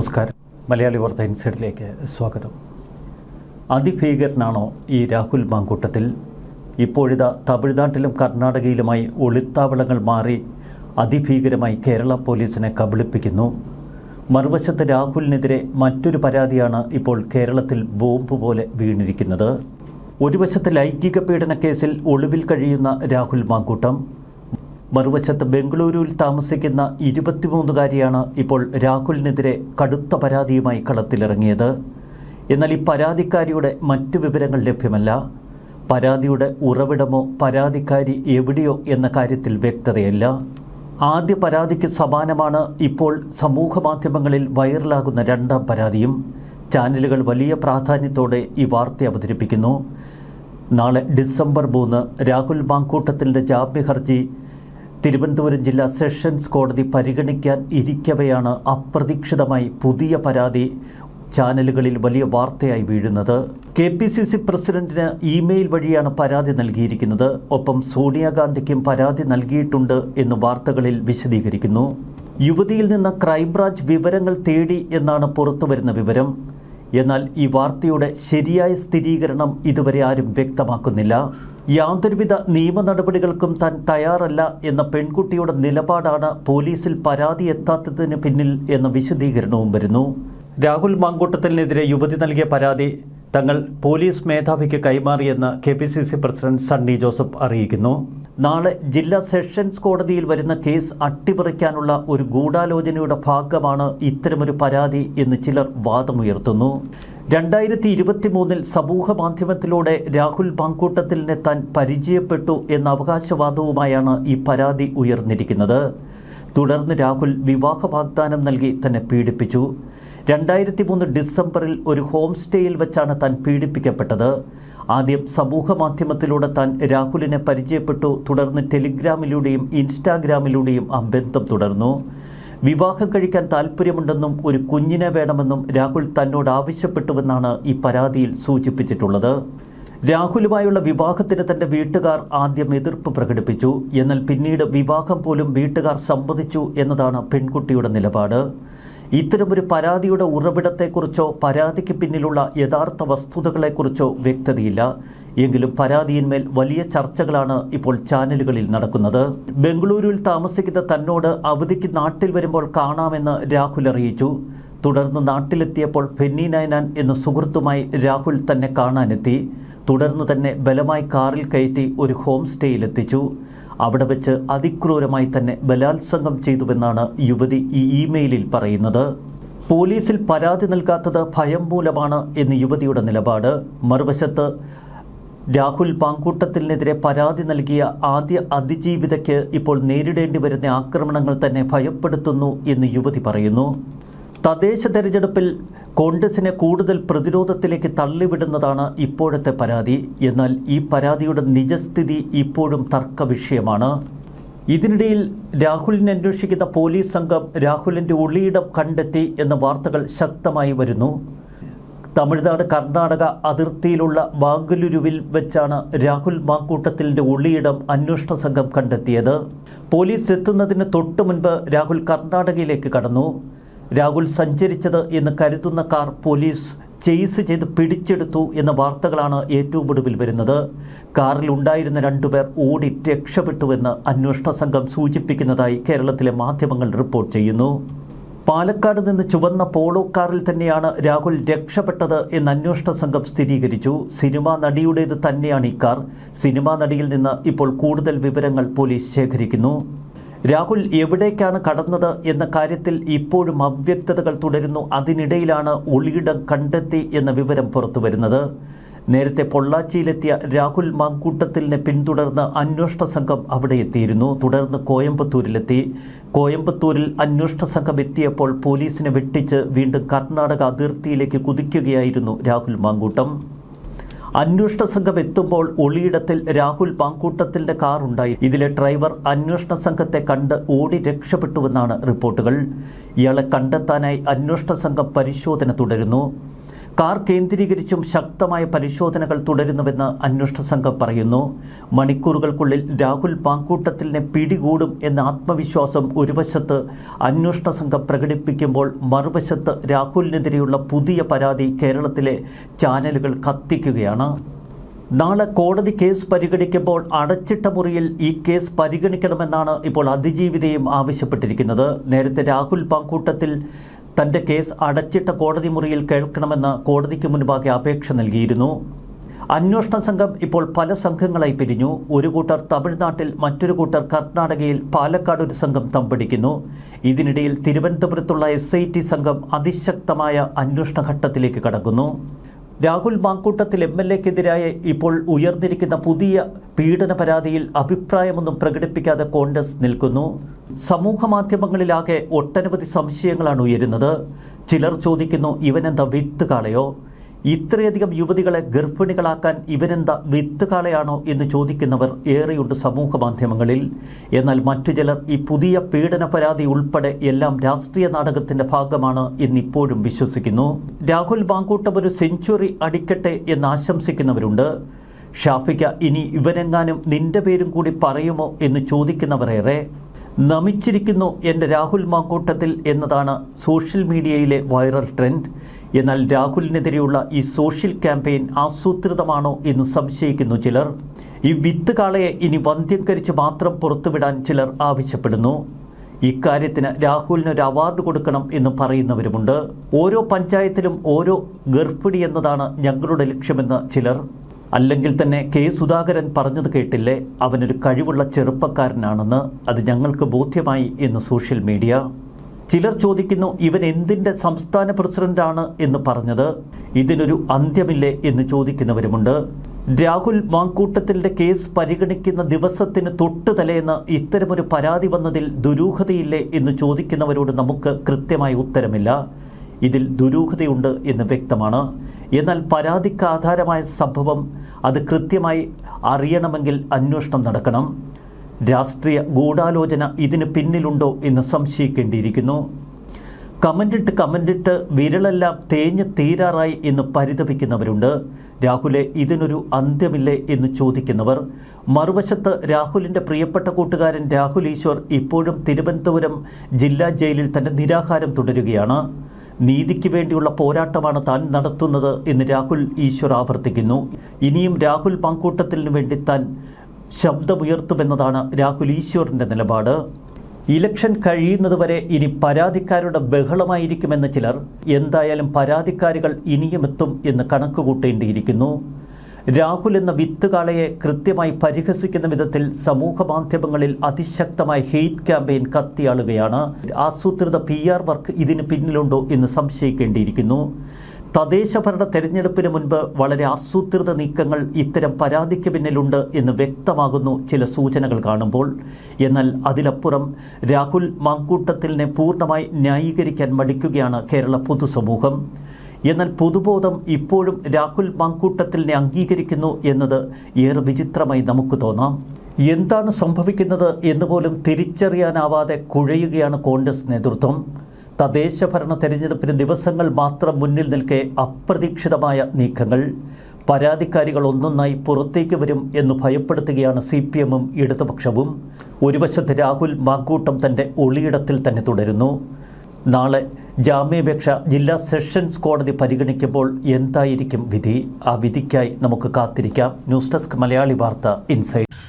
നമസ്കാരം. മലയാളി വാർത്ത ഇൻസൈഡിലേക്ക് സ്വാഗതം. അതിഭീകരനാണോ ഈ രാഹുൽ മാങ്കൂട്ടത്തിൽ? ഇപ്പോഴിതാ തമിഴ്നാട്ടിലും കർണാടകയിലുമായി ഒളിത്താവളങ്ങൾ മാറി അതിഭീകരമായി കേരള പോലീസിനെ കബളിപ്പിക്കുന്നു. മറുവശത്ത് രാഹുലിനെതിരെ മറ്റൊരു പരാതിയാണ് ഇപ്പോൾ കേരളത്തിൽ ബോംബ് പോലെ വീണിരിക്കുന്നത്. ഒരു വശത്ത് ലൈംഗിക പീഡന കേസിൽ ഒളിവിൽ കഴിയുന്ന രാഹുൽ മാങ്കൂട്ടം മറുവശത്ത് ബംഗളൂരുവിൽ താമസിക്കുന്ന ഇരുപത്തിമൂന്നുകാരിയാണ് ഇപ്പോൾ രാഹുലിനെതിരെ കടുത്ത പരാതിയുമായി കളത്തിലിറങ്ങിയത്. എന്നാൽ ഈ പരാതിക്കാരിയുടെ മറ്റു വിവരങ്ങൾ ലഭ്യമല്ല. പരാതിയുടെ ഉറവിടമോ പരാതിക്കാരി എവിടെയോ എന്ന കാര്യത്തിൽ വ്യക്തതയല്ല. ആദ്യ പരാതിക്ക് സമാനമാണ് ഇപ്പോൾ സമൂഹ മാധ്യമങ്ങളിൽ വൈറലാകുന്ന രണ്ടാം പരാതിയും. ചാനലുകൾ വലിയ പ്രാധാന്യത്തോടെ ഈ വാർത്ത അവതരിപ്പിക്കുന്നു. നാളെ ഡിസംബർ മൂന്ന് രാഹുൽ മാങ്കൂട്ടത്തിന്റെ ജാമ്യ ഹർജി തിരുവനന്തപുരം ജില്ലാ സെഷൻസ് കോടതി പരിഗണിക്കാൻ ഇരിക്കവെയാണ് അപ്രതീക്ഷിതമായി പുതിയ പരാതി ചാനലുകളിൽ വലിയ വാർത്തയായി വീഴുന്നത്. കെ പി സി സി പ്രസിഡന്റിന് ഇമെയിൽ വഴിയാണ് പരാതി നൽകിയിരിക്കുന്നത്. ഒപ്പം സോണിയാഗാന്ധിക്കും പരാതി നൽകിയിട്ടുണ്ട് എന്ന് വാർത്തകളിൽ വിശദീകരിക്കുന്നു. യുവതിയിൽ നിന്ന് ക്രൈംബ്രാഞ്ച് വിവരങ്ങൾ തേടി എന്നാണ് പുറത്തുവരുന്ന വിവരം. എന്നാൽ ഈ വാർത്തയുടെ ശരിയായ സ്ഥിരീകരണം ഇതുവരെ ആരും വ്യക്തമാക്കുന്നില്ല. യാതൊരുവിധ നിയമ നടപടികൾക്കും താൻ തയ്യാറല്ല എന്ന പെൺകുട്ടിയുടെ നിലപാടാണ് പോലീസിൽ പരാതി എത്താത്തതിന് പിന്നിൽ എന്ന വിശദീകരണവും വരുന്നു. രാഹുൽ മാങ്കൂട്ടത്തിനെതിരെ യുവതി നൽകിയ പരാതി തങ്ങൾ പോലീസ് മേധാവിക്ക് കൈമാറിയെന്ന് K P C C president Sunny Joseph അറിയിക്കുന്നു. നാളെ ജില്ലാ സെഷൻസ് കോടതിയിൽ വരുന്ന കേസ് അട്ടിമറിക്കാനുള്ള ഒരു ഗൂഢാലോചനയുടെ ഭാഗമാണ് ഇത്തരമൊരു പരാതി എന്ന് ചിലർ വാദമുയർത്തുന്നു. രണ്ടായിരത്തി ഇരുപത്തി മൂന്നിൽ സമൂഹ മാധ്യമത്തിലൂടെ രാഹുൽ മാങ്കൂട്ടത്തിലിനെ താൻ പരിചയപ്പെട്ടു എന്ന അവകാശവാദവുമായാണ് ഈ പരാതി ഉയർന്നിരിക്കുന്നത്. തുടർന്ന് രാഹുൽ വിവാഹ വാഗ്ദാനം നൽകി തന്നെ പീഡിപ്പിച്ചു. രണ്ടായിരത്തി മൂന്ന് ഡിസംബറിൽ ഒരു ഹോം സ്റ്റേയിൽ വെച്ചാണ് താൻ പീഡിപ്പിക്കപ്പെട്ടത്. ആദ്യം സമൂഹമാധ്യമത്തിലൂടെ താൻ രാഹുലിനെ പരിചയപ്പെട്ടു തുടർന്ന് ടെലിഗ്രാമിലൂടെയും ഇൻസ്റ്റാഗ്രാമിലൂടെയും ആ ബന്ധം തുടർന്നു. വിവാഹം കഴിക്കാൻ താല്പര്യമുണ്ടെന്നും ഒരു കുഞ്ഞിനെ വേണമെന്നും രാഹുൽ തന്നോട് ആവശ്യപ്പെട്ടുവെന്നാണ് ഈ പരാതിയിൽ സൂചിപ്പിച്ചിട്ടുള്ളത്. രാഹുലുമായുള്ള വിവാഹത്തിന് തന്റെ വീട്ടുകാർ ആദ്യം എതിർപ്പ് പ്രകടിപ്പിച്ചു. എന്നാൽ പിന്നീട് വിവാഹം പോലും വീട്ടുകാർ സമ്മതിച്ചു എന്നതാണ് പെൺകുട്ടിയുടെ നിലപാട്. ഇത്തരമൊരു പരാതിയുടെ ഉറവിടത്തെക്കുറിച്ചോ പരാതിക്ക് പിന്നിലുള്ള യഥാർത്ഥ വസ്തുതകളെക്കുറിച്ചോ വ്യക്തതയില്ല. എങ്കിലും പരാതിയിന്മേൽ വലിയ ചർച്ചകളാണ് ഇപ്പോൾ ചാനലുകളിൽ നടക്കുന്നത്. ബംഗളൂരുവിൽ താമസിക്കുന്ന തന്നോട് അവധിക്ക് നാട്ടിൽ വരുമ്പോൾ കാണാമെന്ന് രാഹുൽ അറിയിച്ചു. തുടർന്ന് നാട്ടിലെത്തിയപ്പോൾ ഫെന്നി നയനാൻ എന്ന സുഹൃത്തുമായി രാഹുൽ തന്നെ കാണാനെത്തി. തുടർന്ന് തന്നെ ബലമായി കാറിൽ കയറ്റി ഒരു ഹോം സ്റ്റേയിലെത്തിച്ചു. അവിടെ വെച്ച് അതിക്രൂരമായി തന്നെ ബലാത്സംഗം ചെയ്തുവെന്നാണ് യുവതി ഈ ഇമെയിലിൽ പറയുന്നത്. പോലീസിൽ പരാതി നൽകാത്തത് ഭയം മൂലമാണ് എന്ന് യുവതിയുടെ നിലപാട്. മറുവശത്ത് രാഹുൽ പാങ്കൂട്ടത്തിനെതിരെ പരാതി നൽകിയ ആദ്യ അതിജീവിതയ്ക്ക് ഇപ്പോൾ നേരിടേണ്ടി വരുന്ന ആക്രമണങ്ങൾ തന്നെ ഭയപ്പെടുത്തുന്നു എന്ന് യുവതി പറയുന്നു. തദ്ദേശ തെരഞ്ഞെടുപ്പിൽ കോൺഗ്രസിനെ കൂടുതൽ പ്രതിരോധത്തിലേക്ക് തള്ളിവിടുന്നതാണ് ഇപ്പോഴത്തെ പരാതി. എന്നാൽ ഈ പരാതിയുടെ നിജസ്ഥിതി ഇപ്പോഴും തർക്ക വിഷയമാണ് ഇതിനിടയിൽ രാഹുലിനെ അന്വേഷിക്കുന്ന പോലീസ് സംഘം രാഹുലിന്റെ ഒളിയിടം കണ്ടെത്തി എന്ന വാർത്തകൾ ശക്തമായി വരുന്നു. തമിഴ്നാട് കർണാടക അതിർത്തിയിലുള്ള ബാംഗലൂരുവിൽ വെച്ചാണ് രാഹുൽ മാക്കൂട്ടത്തിന്റെ ഒളിയിടം അന്വേഷണ സംഘം കണ്ടെത്തിയത്. പോലീസ് എത്തുന്നതിന് തൊട്ടു മുൻപ് രാഹുൽ കർണാടകയിലേക്ക് കടന്നു. രാഹുൽ സഞ്ചരിച്ചത് എന്ന് കരുതുന്ന കാർ പോലീസ് ചെയ്സ് ചെയ്ത് പിടിച്ചെടുത്തു എന്ന വാർത്തകളാണ് ഏറ്റവും ഒടുവിൽ വരുന്നത്. കാറിൽ ഉണ്ടായിരുന്ന രണ്ടുപേർ ഓടി രക്ഷപ്പെട്ടുവെന്ന് അന്വേഷണ സംഘം സൂചിപ്പിക്കുന്നതായി കേരളത്തിലെ മാധ്യമങ്ങൾ റിപ്പോർട്ട് ചെയ്യുന്നു. പാലക്കാട് നിന്ന് ചുവന്ന പോളോ കാറിൽ തന്നെയാണ് രാഹുൽ രക്ഷപ്പെട്ടത് എന്ന് അന്വേഷണ സംഘം സ്ഥിരീകരിച്ചു. സിനിമാ നടിയുടേത് തന്നെയാണ് ഈ കാർ. സിനിമാ നടിയിൽ നിന്ന് ഇപ്പോൾ കൂടുതൽ വിവരങ്ങൾ പോലീസ് ശേഖരിക്കുന്നു. രാഹുൽ എവിടേക്കാണ് കടന്നത് എന്ന കാര്യത്തിൽ ഇപ്പോഴും അവ്യക്തതകൾ തുടരുന്നു. അതിനിടയിലാണ് ഒളിയിടം കണ്ടെത്തി എന്ന വിവരം പുറത്തുവരുന്നത്. നേരത്തെ പൊള്ളാച്ചിയിലെത്തിയ രാഹുൽ മാങ്കൂട്ടത്തിലിനെ പിന്തുടർന്ന് അന്വേഷണ സംഘം അവിടെ എത്തിയിരുന്നു. തുടർന്ന് കോയമ്പത്തൂരിലെത്തി. കോയമ്പത്തൂരിൽ അന്വേഷണ സംഘം എത്തിയപ്പോൾ പോലീസിനെ വെട്ടിച്ച് വീണ്ടും കർണാടക അതിർത്തിയിലേക്ക് കുതിക്കുകയായിരുന്നു രാഹുൽ മാങ്കൂട്ടം. അന്വേഷണ സംഘം എത്തുമ്പോൾ ഒളിയിടത്തിൽ രാഹുൽ പാങ്കൂട്ടത്തിന്റെ കാർ ഉണ്ടായി. ഇതിലെ ഡ്രൈവർ അന്വേഷണ സംഘത്തെ കണ്ട് ഓടി രക്ഷപ്പെട്ടുവെന്നാണ് റിപ്പോർട്ടുകൾ. ഇയാളെ കണ്ടെത്താനായി അന്വേഷണ സംഘം പരിശോധന തുടരുന്നു. കാർ കേന്ദ്രീകരിച്ചും ശക്തമായ പരിശോധനകൾ തുടരുന്നുവെന്ന് അന്വേഷണ സംഘം പറയുന്നു. മണിക്കൂറുകൾക്കുള്ളിൽ രാഹുൽ പാങ്കൂട്ടത്തിലിനെ പിടികൂടും എന്ന ആത്മവിശ്വാസം ഒരു വശത്ത് അന്വേഷണ സംഘം പ്രകടിപ്പിക്കുമ്പോൾ മറുവശത്ത് രാഹുലിനെതിരെയുള്ള പുതിയ പരാതി കേരളത്തിലെ ചാനലുകൾ കത്തിക്കുകയാണ്. നാളെ കോടതി കേസ് പരിഗണിക്കുമ്പോൾ അടച്ചിട്ട മുറിയിൽ ഈ കേസ് പരിഗണിക്കണമെന്നാണ് ഇപ്പോൾ അതിജീവിതയും ആവശ്യപ്പെട്ടിരിക്കുന്നത്. നേരത്തെ രാഹുൽ പാങ്കൂട്ടത്തിൽ തന്റെ കേസ് അടച്ചിട്ട കോടതി മുറിയിൽ കേൾക്കണമെന്ന് കോടതിക്ക് മുൻപാകെ അപേക്ഷ നൽകിയിരുന്നു. അന്വേഷണ സംഘം ഇപ്പോൾ പല സംഘങ്ങളായി പിരിഞ്ഞു. ഒരു കൂട്ടർ തമിഴ്നാട്ടിൽ മറ്റൊരു കൂട്ടർ കർണാടകയിൽ പാലക്കാട് ഒരു സംഘം തമ്പടിക്കുന്നു. ഇതിനിടയിൽ തിരുവനന്തപുരത്തുള്ള എസ് സംഘം അതിശക്തമായ അന്വേഷണ ഘട്ടത്തിലേക്ക് കടക്കുന്നു. രാഹുൽ മാങ്കൂട്ടത്തിൽ എം എൽ എക്കെതിരായ ഇപ്പോൾ ഉയർന്നിരിക്കുന്ന പുതിയ പീഡന പരാതിയിൽ അഭിപ്രായമൊന്നും പ്രകടിപ്പിക്കാതെ കോൺഗ്രസ് നിൽക്കുന്നു. സമൂഹ മാധ്യമങ്ങളിലാകെ ഒട്ടനവധി സംശയങ്ങളാണ് ഉയരുന്നത്. ചിലർ ചോദിക്കുന്നു ഇവനെന്താ വിത്തുകാളയോ ഇത്രയധികം യുവതികളെ ഗർഭിണികളാക്കാൻ ഇവനെന്താ വിത്തുകാളയാണോ എന്ന് ചോദിക്കുന്നവർ ഏറെയുണ്ട് സമൂഹ മാധ്യമങ്ങളിൽ. എന്നാൽ മറ്റു ചിലർ ഈ പുതിയ പീഡന പരാതി ഉൾപ്പെടെ എല്ലാം രാഷ്ട്രീയ നാടകത്തിന്റെ ഭാഗമാണ് എന്നിപ്പോഴും വിശ്വസിക്കുന്നു. രാഹുൽ ബാങ്കൂട്ടം ഒരു സെഞ്ചുറി അടിക്കട്ടെ എന്ന് ആശംസിക്കുന്നവരുണ്ട്. ഷാഫിക്ക ഇനി ഇവനെങ്ങാനും നിന്റെ പേരും കൂടി പറയുമോ എന്ന് ചോദിക്കുന്നവരേറെ. നമിച്ചിരിക്കുന്നു എന്റെ രാഹുൽ മാങ്കൂട്ടത്തിൽ എന്നതാണ് സോഷ്യൽ മീഡിയയിലെ വൈറൽ ട്രെൻഡ്. എന്നാൽ രാഹുലിനെതിരെയുള്ള ഈ സോഷ്യൽ ക്യാമ്പയിൻ ആസൂത്രിതമാണോ എന്ന് സംശയിക്കുന്നു ചിലർ. ഈ വിത്ത് കാളയെ ഇനി വന്ധ്യംകരിച്ച് മാത്രം പുറത്തുവിടാൻ ചിലർ ആവശ്യപ്പെടുന്നു. ഇക്കാര്യത്തിന് രാഹുലിന് ഒരു അവാർഡ് കൊടുക്കണം എന്ന് പറയുന്നവരുമുണ്ട്. ഓരോ പഞ്ചായത്തിലും ഓരോ ഗർഭിണി എന്നതാണ് ഞങ്ങളുടെ ലക്ഷ്യമെന്ന് ചിലർ. അല്ലെങ്കിൽ തന്നെ കെ സുധാകരൻ പറഞ്ഞത് കേട്ടില്ലേ? അവനൊരു കഴിവുള്ള ചെറുപ്പക്കാരനാണെന്ന്. അത് ഞങ്ങൾക്ക് ബോധ്യമായി എന്ന് സോഷ്യൽ മീഡിയ. ചിലർ ചോദിക്കുന്നു ഇവൻ എന്തിന്റെ സംസ്ഥാന പ്രസിഡന്റാണ്? എന്ന് പറഞ്ഞത്. ഇതിനൊരു അന്ത്യമില്ലേ എന്ന് ചോദിക്കുന്നവരുമുണ്ട്. രാഹുൽ മാങ്കൂട്ടത്തിന്റെ കേസ് പരിഗണിക്കുന്ന ദിവസത്തിന് തൊട്ടു തലേന്ന് ഇത്തരമൊരു പരാതി വന്നതിൽ ദുരൂഹതയില്ലേ എന്ന് ചോദിക്കുന്നവരോട് നമുക്ക് കൃത്യമായ ഉത്തരമില്ല. ഇതിൽ ദുരൂഹതയുണ്ട് എന്ന് വ്യക്തമാണ്. എന്നാൽ പരാതിക്ക് ആധാരമായ സംഭവം അത് കൃത്യമായി അറിയണമെങ്കിൽ അന്വേഷണം നടക്കണം. രാഷ്ട്രീയ ഗൂഢാലോചന ഇതിന് പിന്നിലുണ്ടോ എന്ന് സംശയിക്കേണ്ടിയിരിക്കുന്നു. കമന്റിട്ട് കമന്റിട്ട് വിരലെല്ലാം തേഞ്ഞ് തീരാറായി എന്ന് പരിതപിക്കുന്നവരുണ്ട്. രാഹുലെ ഇതിനൊരു അന്ത്യമില്ലേ എന്ന് ചോദിക്കുന്നവർ. മറുവശത്ത് രാഹുലിന്റെ പ്രിയപ്പെട്ട കൂട്ടുകാരൻ രാഹുൽ ഈശ്വർ ഇപ്പോഴും തിരുവനന്തപുരം ജില്ലാ ജയിലിൽ തന്റെ നിരാഹാരം തുടരുകയാണ്. നീതിക്ക് വേണ്ടിയുള്ള പോരാട്ടമാണ് താൻ നടത്തുന്നത് എന്ന് രാഹുൽ ഈശ്വർ ആവർത്തിക്കുന്നു. ഇനിയും രാഹുൽ പങ്കൂട്ടത്തിന് വേണ്ടി താൻ ശബ്ദമുയർത്തുമെന്നതാണ് രാഹുൽ ഈശ്വറിന്റെ നിലപാട്. ഇലക്ഷൻ കഴിയുന്നതുവരെ ഇനി പരാതിക്കാരുടെ ബഹളമായിരിക്കുമെന്ന് ചിലർ എന്തായാലും പരാതിക്കാരികൾ ഇനിയും എത്തും എന്ന് കണക്കുകൂട്ടേണ്ടിയിരിക്കുന്നു. രാഹുൽ എന്ന വിത്തുകാളയെ കൃത്യമായി പരിഹസിക്കുന്ന വിധത്തിൽ സമൂഹ മാധ്യമങ്ങളിൽ അതിശക്തമായ ഹെയ്റ്റ് ക്യാമ്പയിൻ കത്തിയാളുകയാണ്. ആസൂത്രിത പി ആർ വർക്ക് ഇതിന് പിന്നിലുണ്ടോ എന്ന് സംശയിക്കേണ്ടിയിരിക്കുന്നു. തദ്ദേശ ഭരണ തെരഞ്ഞെടുപ്പിന് മുൻപ് വളരെ ആസൂത്രിത നീക്കങ്ങൾ ഇത്തരം പരാതിക്ക് പിന്നിലുണ്ട് എന്ന് വ്യക്തമാകുന്നു ചില സൂചനകൾ കാണുമ്പോൾ. എന്നാൽ അതിലപ്പുറം രാഹുൽ മാങ്കൂട്ടത്തിലിനെ പൂർണമായി ന്യായീകരിക്കാൻ മടിക്കുകയാണ് കേരള പൊതുസമൂഹം. എന്നാൽ പൊതുബോധം ഇപ്പോഴും രാഹുൽ മാങ്കൂട്ടത്തിലിനെ അംഗീകരിക്കുന്നു എന്നത് ഏറെ വിചിത്രമായി നമുക്ക് തോന്നാം. എന്താണ് സംഭവിക്കുന്നത് എന്ന് പോലും തിരിച്ചറിയാനാവാതെ കുഴയുകയാണ് കോൺഗ്രസ് നേതൃത്വം. തദ്ദേശ ഭരണ തെരഞ്ഞെടുപ്പിന് ദിവസങ്ങൾ മാത്രം മുന്നിൽ നിൽക്കെ അപ്രതീക്ഷിതമായ നീക്കങ്ങൾ. പരാതിക്കാരികൾ ഒന്നൊന്നായി പുറത്തേക്ക് വരും എന്ന് ഭയപ്പെടുത്തുകയാണ് സി പി എമ്മും ഇടതുപക്ഷവും. ഒരു വശത്ത് രാഹുൽ മാങ്കൂട്ടം തന്റെ ഒളിയിടത്തിൽ തന്നെ തുടരുന്നു. നാളെ ജാമ്യാപേക്ഷ ജില്ലാ സെഷൻസ് കോടതി പരിഗണിക്കുമ്പോൾ എന്തായിരിക്കും വിധി? ആ വിധിക്കായി നമുക്ക് കാത്തിരിക്കാം. ന്യൂസ് ഡെസ്ക് മലയാളി വാർത്ത ഇൻസൈറ്റ്